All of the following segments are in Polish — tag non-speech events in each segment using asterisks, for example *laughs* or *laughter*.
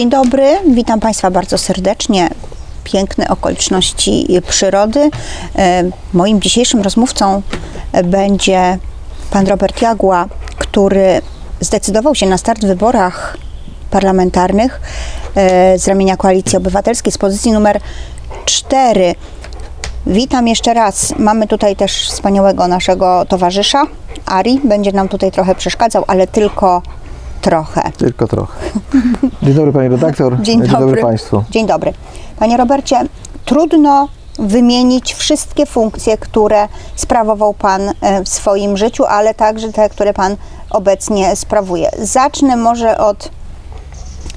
Dzień dobry, witam Państwa bardzo serdecznie. Piękne okoliczności przyrody. E, Moim dzisiejszym rozmówcą będzie pan Robert Jagła, który zdecydował się na start w wyborach parlamentarnych e, z ramienia Koalicji Obywatelskiej z pozycji numer 4. Witam jeszcze raz. Mamy tutaj też wspaniałego naszego towarzysza, Ari. Będzie nam tutaj trochę przeszkadzał, ale tylko trochę. Tylko trochę. *laughs* Dzień dobry Pani redaktor. Dzień dobry. Państwu. Dzień dobry. Panie Robercie, trudno wymienić wszystkie funkcje, które sprawował Pan e, w swoim życiu, ale także te, które Pan obecnie sprawuje. Zacznę może od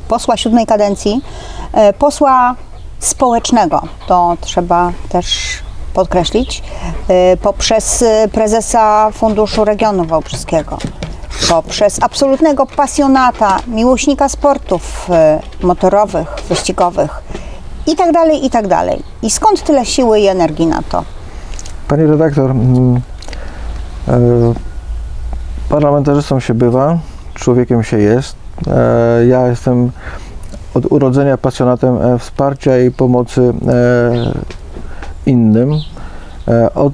posła siódmej kadencji, e, posła społecznego, to trzeba też podkreślić, e, poprzez prezesa Funduszu Regionu Wałbrzyskiego, poprzez absolutnego pasjonata, miłośnika sportów e, motorowych, wyścigowych i tak dalej, i tak dalej. I skąd tyle siły i energii na to? Pani redaktor, mm, e, parlamentarzystą się bywa, człowiekiem się jest. E, ja jestem od urodzenia pasjonatem wsparcia i pomocy innym. Od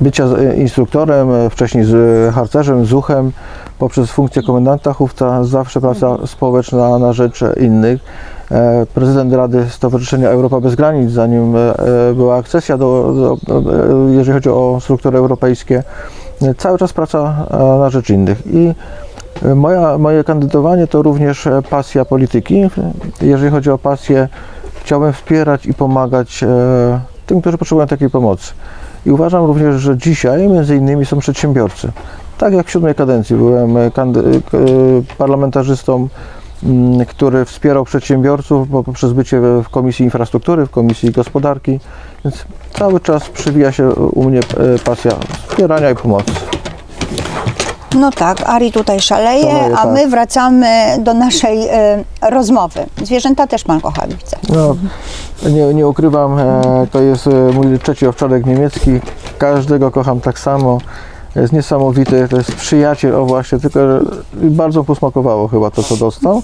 bycia e, instruktorem, e, wcześniej z e, harcerzem, z uchem, poprzez funkcję komendanta chówca, zawsze praca społeczna na rzecz innych. Prezydent Rady Stowarzyszenia Europa Bez Granic, zanim była akcesja, do, do, jeżeli chodzi o struktury europejskie, cały czas praca na rzecz innych. I moja, moje kandydowanie to również pasja polityki. Jeżeli chodzi o pasję, chciałbym wspierać i pomagać tym, którzy potrzebują takiej pomocy. I uważam również, że dzisiaj między innymi są przedsiębiorcy. Tak jak w siódmej kadencji byłem e, kandy- e, parlamentarzystą, mm, który wspierał przedsiębiorców po- poprzez bycie w Komisji Infrastruktury, w Komisji Gospodarki, więc cały czas przywija się u mnie e, pasja wspierania i pomocy. No tak, Ari tutaj szaleje, Szaleje, a tak. my wracamy do naszej e, rozmowy. Zwierzęta też Pan kocha, widzę. No, nie, nie ukrywam, e, to jest e, mój trzeci owczarek niemiecki. Każdego kocham tak samo. Jest niesamowity, to jest przyjaciel, o właśnie, tylko że bardzo posmakowało chyba to, co dostał,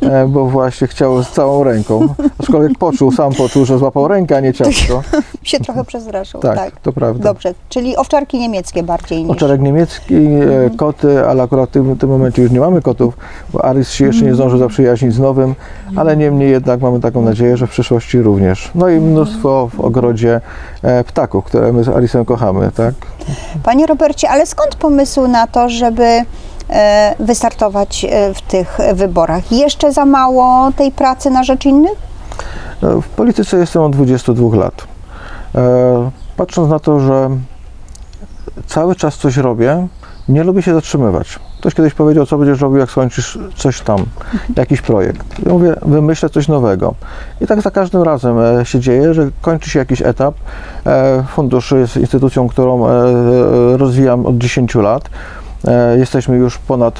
e, bo właśnie chciał z całą ręką. Aczkolwiek poczuł, sam poczuł, że złapał rękę, a nie ciastko. Się trochę przestraszył. Tak. Tak, to prawda. Dobrze, czyli owczarki niemieckie bardziej niż... Owczarek niemiecki, e, koty, ale akurat w tym, tym momencie już nie mamy kotów, bo Aris się jeszcze nie zdążył zaprzyjaźnić z nowym, ale niemniej jednak mamy taką nadzieję, że w przyszłości również. No i mnóstwo w ogrodzie e, ptaków, które my z Arisem kochamy, tak? Panie Robercie, ale skąd pomysł na to, żeby e, wystartować w tych wyborach? Jeszcze za mało tej pracy na rzecz innych? E, W polityce jestem od 22 lat. E, Patrząc na to, że cały czas coś robię, nie lubię się zatrzymywać. Ktoś kiedyś powiedział, co będziesz robił, jak skończysz coś tam, *laughs* jakiś projekt. Ja mówię, wymyślę coś nowego. I tak za każdym razem e, się dzieje, że kończy się jakiś etap. E, Fundusz jest instytucją, którą rozwijam od 10 lat. Jesteśmy już ponad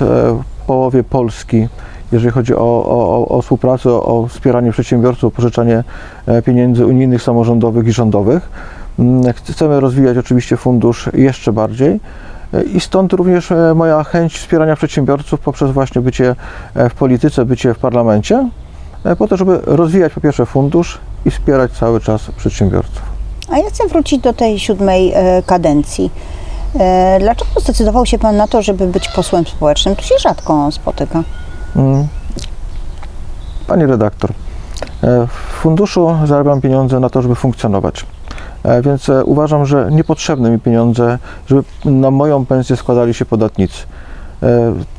połowie Polski, jeżeli chodzi o, o, o- współpracę, o, wspieranie przedsiębiorców, pożyczanie e, pieniędzy unijnych, samorządowych i rządowych. Mm, Chcemy rozwijać oczywiście fundusz jeszcze bardziej. E, I stąd również e, moja chęć wspierania przedsiębiorców poprzez właśnie bycie w polityce, bycie w parlamencie, po to, żeby rozwijać po pierwsze fundusz i wspierać cały czas przedsiębiorców. A ja chcę wrócić do tej siódmej kadencji. Dlaczego zdecydował się Pan na to, żeby być posłem społecznym? To się rzadko spotyka. Mm. Pani redaktor, e, w funduszu zarabiam pieniądze na to, żeby funkcjonować. E, Więc e, uważam, że niepotrzebne mi pieniądze, żeby na moją pensję składali się podatnicy.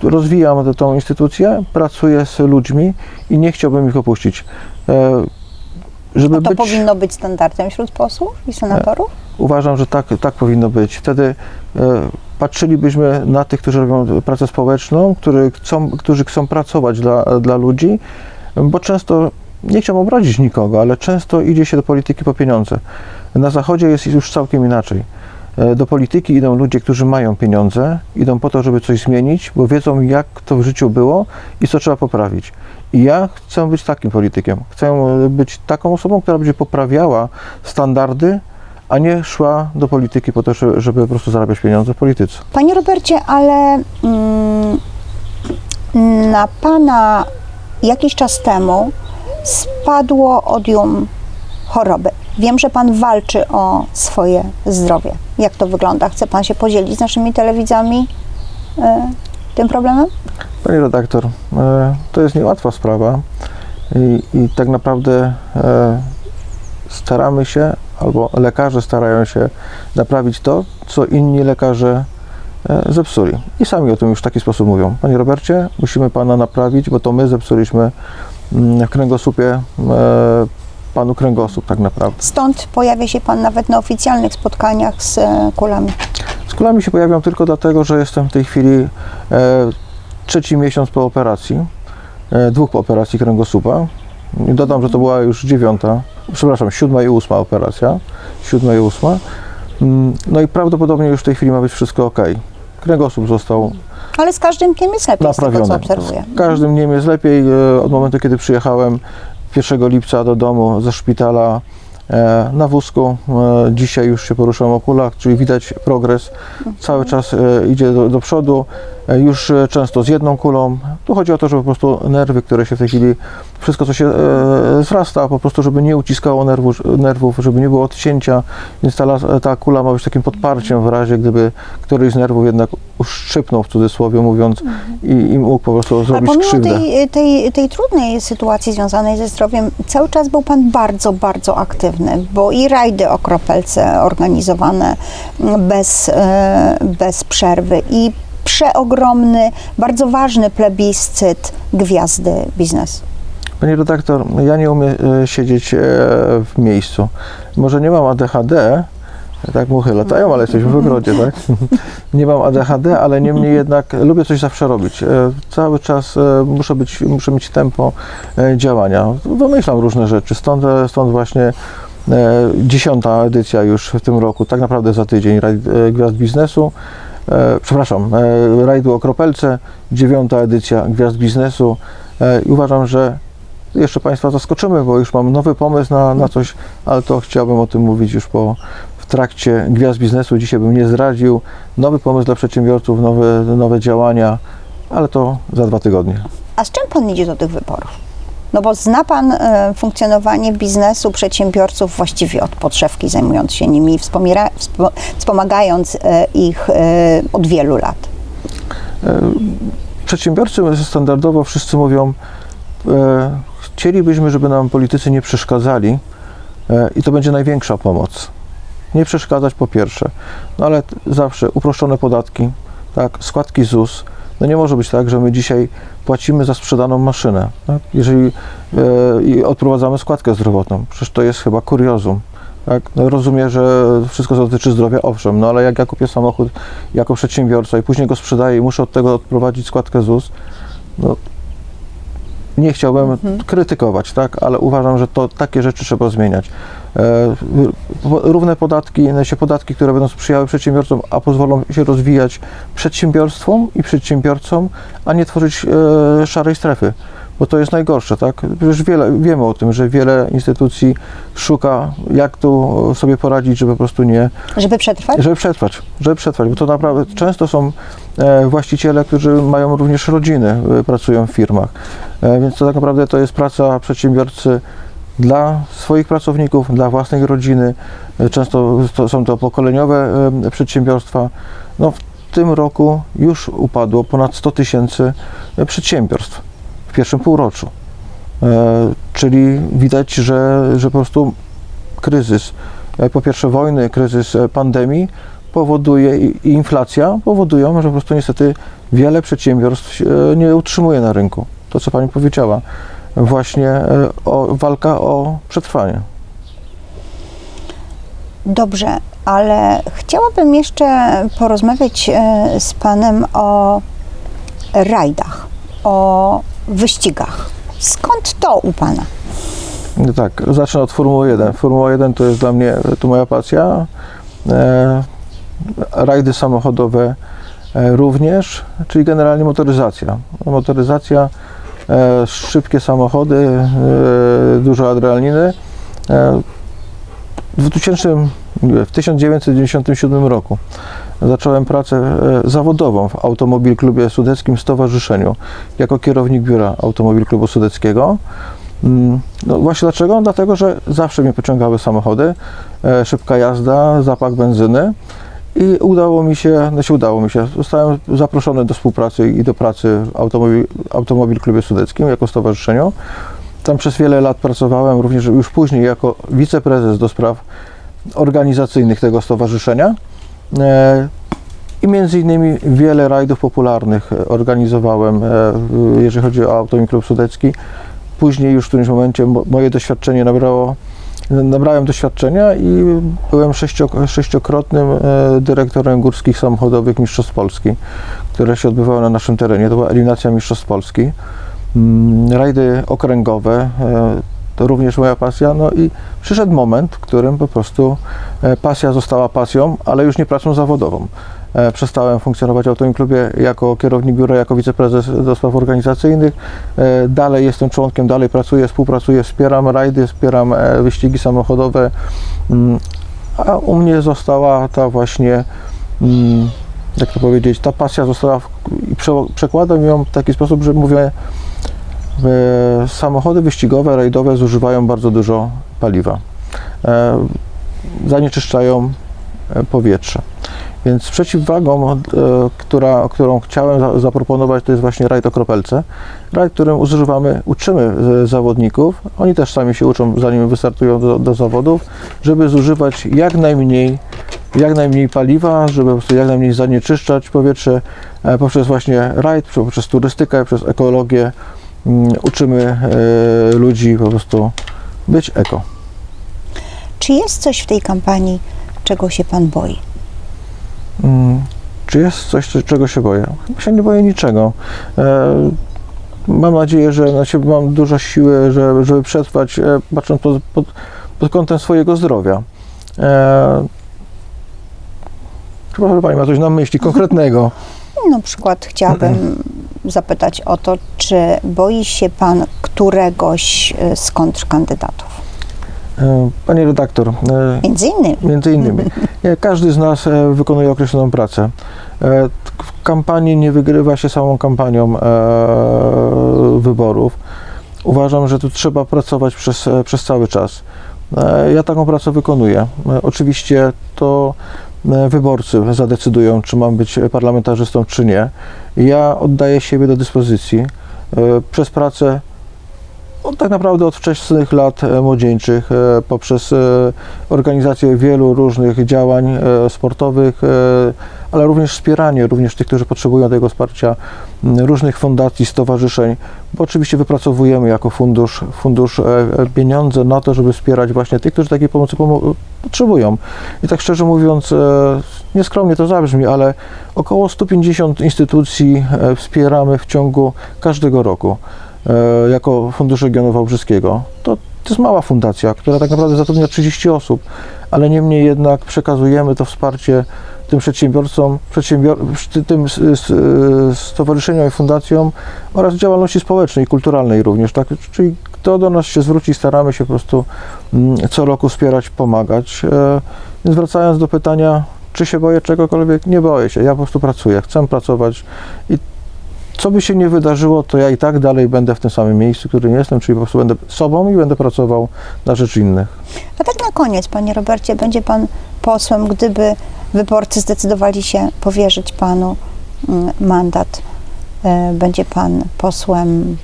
Rozwijam tę- tą instytucję, pracuję z ludźmi i nie chciałbym ich opuścić. Żeby A to być, powinno być standardem wśród posłów i senatorów? uważam, że tak, tak powinno być. Wtedy patrzylibyśmy na tych, którzy robią pracę społeczną, którzy chcą, którzy chcą pracować dla, dla ludzi, bo często, nie chciałbym obrazić nikogo, ale często idzie się do polityki po pieniądze. Na Zachodzie jest już całkiem inaczej. E, Do polityki idą ludzie, którzy mają pieniądze, idą po to, żeby coś zmienić, bo wiedzą, jak to w życiu było i co trzeba poprawić. I ja chcę być takim politykiem. Chcę e, być taką osobą, która będzie poprawiała standardy, a nie szła do polityki po to, żeby- po prostu zarabiać pieniądze w polityce. Panie Robercie, ale mm, na Pana jakiś czas temu spadło odium choroby. Wiem, że Pan walczy o swoje zdrowie. Jak to wygląda? Chce Pan się podzielić z naszymi telewidzami e, tym problemem? Pani redaktor, e, to jest niełatwa sprawa i, i tak naprawdę e, staramy się, albo lekarze starają się naprawić to, co inni lekarze e, zepsuli. I sami o tym już w taki sposób mówią. Panie Robercie, musimy Pana naprawić, bo to my zepsuliśmy mm, w kręgosłupie e, Panu kręgosłup tak naprawdę. Stąd pojawia się Pan nawet na oficjalnych spotkaniach z e, kulami. Z kulami się pojawiam tylko dlatego, że jestem w tej chwili trzeci miesiąc po operacji, dwóch po operacji kręgosłupa. Dodam, że to była już dziewiąta, przepraszam, siódma i ósma operacja, siódma i ósma. Mm, No i prawdopodobnie już w tej chwili ma być wszystko ok. Kręgosłup został Ale z każdym dniem jest lepiej, z tego co naprawiony. obserwuję. Z każdym dniem jest lepiej. E, Od momentu, kiedy przyjechałem 1 lipca do domu ze szpitala e, na wózku, e, dzisiaj już się poruszam o kulach, czyli widać progres. Cały czas idzie do, do przodu, już e, często z jedną kulą. Tu chodzi o to, żeby po prostu nerwy, które się w tej chwili, wszystko co się e, zrasta, po prostu, żeby nie uciskało nerwu, nerwów, żeby nie było odcięcia, więc ta, ta kula ma być takim podparciem w razie, gdyby któryś z nerwów jednak uszczypnął w cudzysłowie mówiąc i, i mógł po prostu zrobić pomimo krzywdę. tej, tej, tej trudnej sytuacji związanej ze zdrowiem, cały czas był Pan bardzo, bardzo aktywny, bo i rajdy o kropelce organizowane mm, bez, e, bez przerwy i przeogromny, bardzo ważny plebiscyt gwiazdy biznesu. Pani redaktor, ja nie umiem e, siedzieć e, w miejscu. Może nie mam ADHD, tak muchy latają, ale jesteśmy w ogrodzie, tak? *laughs* Nie mam ADHD, ale niemniej jednak lubię coś zawsze robić. E, Cały czas muszę, być, muszę mieć tempo działania. Wymyślam różne rzeczy, stąd, stąd właśnie dziesiąta edycja już w tym roku, tak naprawdę za tydzień, Gwiazd Biznesu. E, przepraszam, e, rajdu o kropelce, dziewiąta edycja Gwiazd Biznesu. E, I uważam, że jeszcze Państwa zaskoczymy, bo już mam nowy pomysł na, na coś, ale to chciałbym o tym mówić już po, w trakcie Gwiazd Biznesu. Dzisiaj bym nie zdradził. Nowy pomysł dla przedsiębiorców, nowe, nowe działania, ale to za dwa tygodnie. A z czym Pan idzie do tych wyborów? No bo zna Pan e, funkcjonowanie biznesu, przedsiębiorców właściwie od podszewki, zajmując się nimi, wspomira- wspo- wspomagając e, ich e, od wielu lat. Przedsiębiorcy standardowo wszyscy mówią, chcielibyśmy, żeby nam politycy nie przeszkadzali i to będzie największa pomoc. Nie przeszkadzać po pierwsze, no ale zawsze uproszczone podatki, tak, składki ZUS. No nie może być tak, że my dzisiaj płacimy za sprzedaną maszynę, tak? jeżeli e, i odprowadzamy składkę zdrowotną. Przecież to jest chyba kuriozum. Tak? No rozumiem, że wszystko dotyczy zdrowia, owszem, no ale jak ja kupię samochód jako przedsiębiorca i później go sprzedaję i muszę od tego odprowadzić składkę ZUS, no nie chciałbym krytykować, tak, ale uważam, że to takie rzeczy trzeba zmieniać. E, równe podatki, się podatki, które będą sprzyjały przedsiębiorcom, a pozwolą się rozwijać przedsiębiorstwom i przedsiębiorcom, a nie tworzyć e, szarej strefy. Bo to jest najgorsze, tak? Przecież wiele, wiemy o tym, że wiele instytucji szuka, jak tu sobie poradzić, żeby po prostu nie, Żeby przetrwać? żeby przetrwać, żeby przetrwać, bo to naprawdę często są e, właściciele, którzy mają również rodziny, pracują w firmach, więc to tak naprawdę to jest praca przedsiębiorcy dla swoich pracowników, dla własnej rodziny. Często to, są to pokoleniowe przedsiębiorstwa. No, w tym roku już upadło ponad 100 tysięcy e, przedsiębiorstw w pierwszym półroczu. E, czyli widać, że, że po prostu kryzys, e, po pierwsze wojny, kryzys pandemii powoduje i inflacja powodują, że po prostu niestety wiele przedsiębiorstw się, nie utrzymuje na rynku. To, co Pani powiedziała, właśnie e, o, walka o przetrwanie. Dobrze, ale chciałabym jeszcze porozmawiać e, z Panem o rajdach, o wyścigach. Skąd to u Pana? No tak, zacznę od Formuły 1. Formuła 1 to jest dla mnie to moja pasja. E, rajdy samochodowe e, również, czyli generalnie motoryzacja. Motoryzacja, szybkie samochody, e, dużo adrenaliny. E, w 2000, nie, w 1997 roku zacząłem pracę e, zawodową w Automobil Klubie Sudeckim Stowarzyszeniu jako kierownik biura Automobil Klubu Sudeckiego. Mm, No właśnie dlaczego? Dlatego, że zawsze mnie pociągały samochody, e, szybka jazda, zapach benzyny i udało mi się, się udało mi się, zostałem zaproszony do współpracy i do pracy w Automobil, Automobil Klubie Sudeckim jako stowarzyszeniu. Tam przez wiele lat pracowałem, również już później jako wiceprezes do spraw organizacyjnych tego stowarzyszenia. E, I między innymi wiele rajdów popularnych organizowałem, e, jeżeli chodzi o Automobil Klub Sudecki. Później już w którymś momencie mo- moje doświadczenie nabrało, nabrałem doświadczenia i byłem sześcio, sześciokrotnym e, dyrektorem górskich samochodowych Mistrzostw Polski, które się odbywały na naszym terenie. To była eliminacja Mistrzostw Polski. Mm, Rajdy okręgowe, e, to również moja pasja. No i przyszedł moment, w którym po prostu e, pasja została pasją, ale już nie pracą zawodową. E, Przestałem funkcjonować w Automobil Klubie jako kierownik biura, jako wiceprezes do spraw organizacyjnych. E, Dalej jestem członkiem, dalej pracuję, współpracuję, wspieram rajdy, wspieram e, wyścigi samochodowe. Mm, A u mnie została ta właśnie, mm, jak to powiedzieć, ta pasja została przekładam ją w taki sposób, że mówię, samochody wyścigowe, rajdowe zużywają bardzo dużo paliwa. Zanieczyszczają powietrze. Więc przeciwwagą, e, która, którą chciałem za, zaproponować, to jest właśnie rajd o kropelce. Rajd, którym używamy, uczymy e, zawodników, oni też sami się uczą, zanim wystartują do, do zawodów, żeby zużywać jak najmniej, jak najmniej paliwa, żeby po prostu jak najmniej zanieczyszczać powietrze e, poprzez właśnie rajd, poprzez turystykę, przez ekologię. Mm, Uczymy ludzi po prostu być eko. Czy jest coś w tej kampanii, czego się pan boi? Mm, Czy jest coś, co- czego się boję? Chyba się nie boję niczego. E, Mam nadzieję, że mam dużo siły, żeby, żeby przetrwać, e, patrząc pod, pod, pod kątem swojego zdrowia. E, Chyba Pani ma coś na myśli konkretnego. Na przykład chciałabym zapytać o to, czy boi się pan któregoś z kontrkandydatów? E, Pani redaktor, e, Między innymi. Między innymi. Nie, Każdy z nas e, wykonuje określoną pracę. E, W kampanii nie wygrywa się samą kampanią e, wyborów. Uważam, że tu trzeba pracować przez, e, przez cały czas. E, Ja taką pracę wykonuję. E, Oczywiście to e, wyborcy zadecydują, czy mam być parlamentarzystą, czy nie. Ja oddaję siebie do dyspozycji e, przez pracę od, tak naprawdę od wczesnych lat e, młodzieńczych, e, poprzez e, organizację wielu różnych działań sportowych, ale również wspieranie również tych, którzy potrzebują tego wsparcia, różnych fundacji, stowarzyszeń, bo oczywiście wypracowujemy jako fundusz, fundusz pieniądze na to, żeby wspierać właśnie tych, którzy takiej pomocy pomo- potrzebują. I tak szczerze mówiąc, nieskromnie to zabrzmi, ale około 150 instytucji wspieramy w ciągu każdego roku jako Fundusz Regionu Wałbrzyskiego. To, to jest mała fundacja, która tak naprawdę zatrudnia 30 osób, ale niemniej jednak przekazujemy to wsparcie tym przedsiębiorcom, przedsiębior- ty- tym s- stowarzyszeniom i fundacjom oraz działalności społecznej i kulturalnej również. Tak? Czyli kto do nas się zwróci, staramy się po prostu mm, co roku wspierać, pomagać. E, Więc wracając do pytania, czy się boję czegokolwiek? Nie boję się. Ja po prostu pracuję, chcę pracować i co by się nie wydarzyło, to ja i tak dalej będę w tym samym miejscu, w którym jestem, czyli po prostu będę sobą i będę pracował na rzecz innych. A tak na koniec, panie Robercie, będzie pan posłem, gdyby wyborcy zdecydowali się powierzyć panu mm, mandat. e, Będzie pan posłem,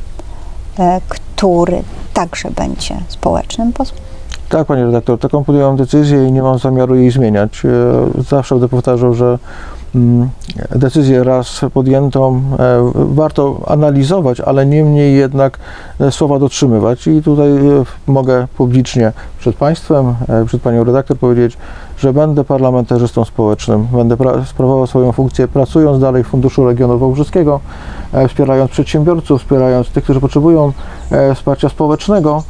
e, który także będzie społecznym posłem? Tak, panie redaktor, taką podjąłem decyzję i nie mam zamiaru jej zmieniać. E, Zawsze będę powtarzał, że decyzję raz podjętą e, warto analizować, ale niemniej jednak e, słowa dotrzymywać. I tutaj e, mogę publicznie przed państwem, przed panią redaktor powiedzieć, że będę parlamentarzystą społecznym, będę pra- sprawował swoją funkcję pracując dalej w Funduszu Regionu Wałbrzyskiego, wspierając przedsiębiorców, wspierając tych, którzy potrzebują wsparcia społecznego.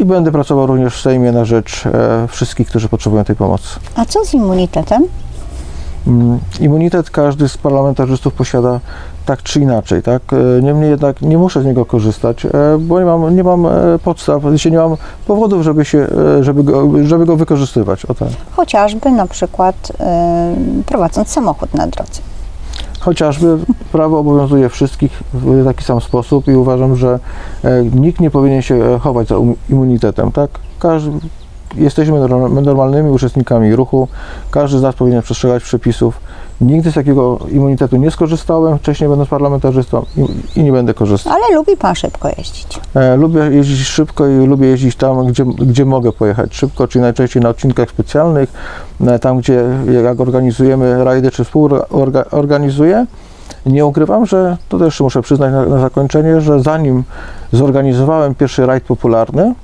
i będę pracował również w Sejmie na rzecz wszystkich, którzy potrzebują tej pomocy. A co z immunitetem? Mm, Immunitet każdy z parlamentarzystów posiada tak czy inaczej, tak? E, Niemniej jednak nie muszę z niego korzystać, e, bo nie mam, nie mam e, podstaw, nie mam powodów, żeby, się, żeby, go, żeby go wykorzystywać. O tak. Chociażby na przykład y, prowadząc samochód na drodze. Chociażby prawo obowiązuje wszystkich w taki sam sposób i uważam, że nikt nie powinien się chować za immunitetem, tak? Każdy, jesteśmy norm- normalnymi uczestnikami ruchu, każdy z nas powinien przestrzegać przepisów. Nigdy z takiego immunitetu nie skorzystałem, wcześniej będąc parlamentarzystą i, i nie będę korzystał. Ale lubi pan szybko jeździć. E, lubię jeździć szybko i lubię jeździć tam, gdzie, gdzie mogę pojechać szybko, czyli najczęściej na odcinkach specjalnych, e, tam gdzie jak organizujemy rajdy czy współorganizuję. Nie ukrywam, że to też muszę przyznać na, na zakończenie, że zanim zorganizowałem pierwszy rajd popularny,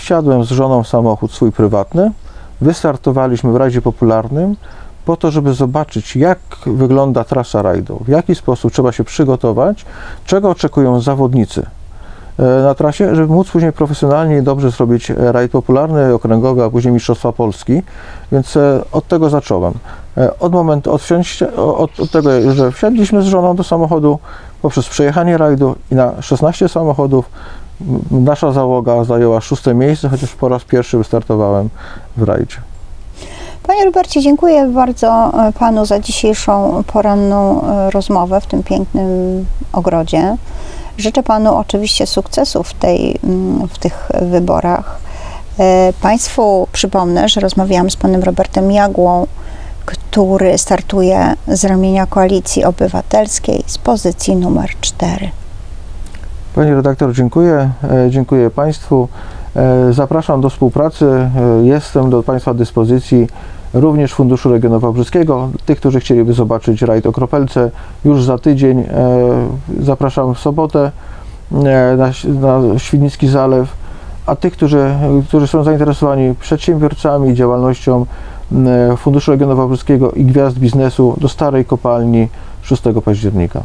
wsiadłem z żoną w samochód swój prywatny, wystartowaliśmy w rajdzie popularnym po to, żeby zobaczyć, jak wygląda trasa rajdu, w jaki sposób trzeba się przygotować, czego oczekują zawodnicy e, na trasie, żeby móc później profesjonalnie i dobrze zrobić e, rajd popularny, okręgowy, a później Mistrzostwa Polski. Więc e, od tego zacząłem. Od momentu, od, od, od tego, że wsiadliśmy z żoną do samochodu, poprzez przejechanie rajdu i na 16 samochodów nasza załoga zajęła szóste miejsce, chociaż po raz pierwszy wystartowałem w rajdzie. Panie Robercie, dziękuję bardzo e, panu za dzisiejszą poranną e, rozmowę w tym pięknym ogrodzie. Życzę panu oczywiście sukcesów w, tej, mm, w tych wyborach. E, Państwu przypomnę, że rozmawiałam z panem Robertem Jagłą, który startuje z ramienia Koalicji Obywatelskiej z pozycji numer 4. Pani redaktor, dziękuję. E, Dziękuję Państwu. E, Zapraszam do współpracy. E, Jestem do Państwa dyspozycji również Funduszu Regionu Wałbrzyskiego. Tych, którzy chcieliby zobaczyć rajd o Kropelce już za tydzień. Zapraszam w sobotę na, na Świdnicki Zalew. A tych, którzy, którzy są zainteresowani przedsiębiorcami, działalnością e, Funduszu Regionu Wałbrzyskiego i Gwiazd Biznesu do Starej Kopalni 6 października.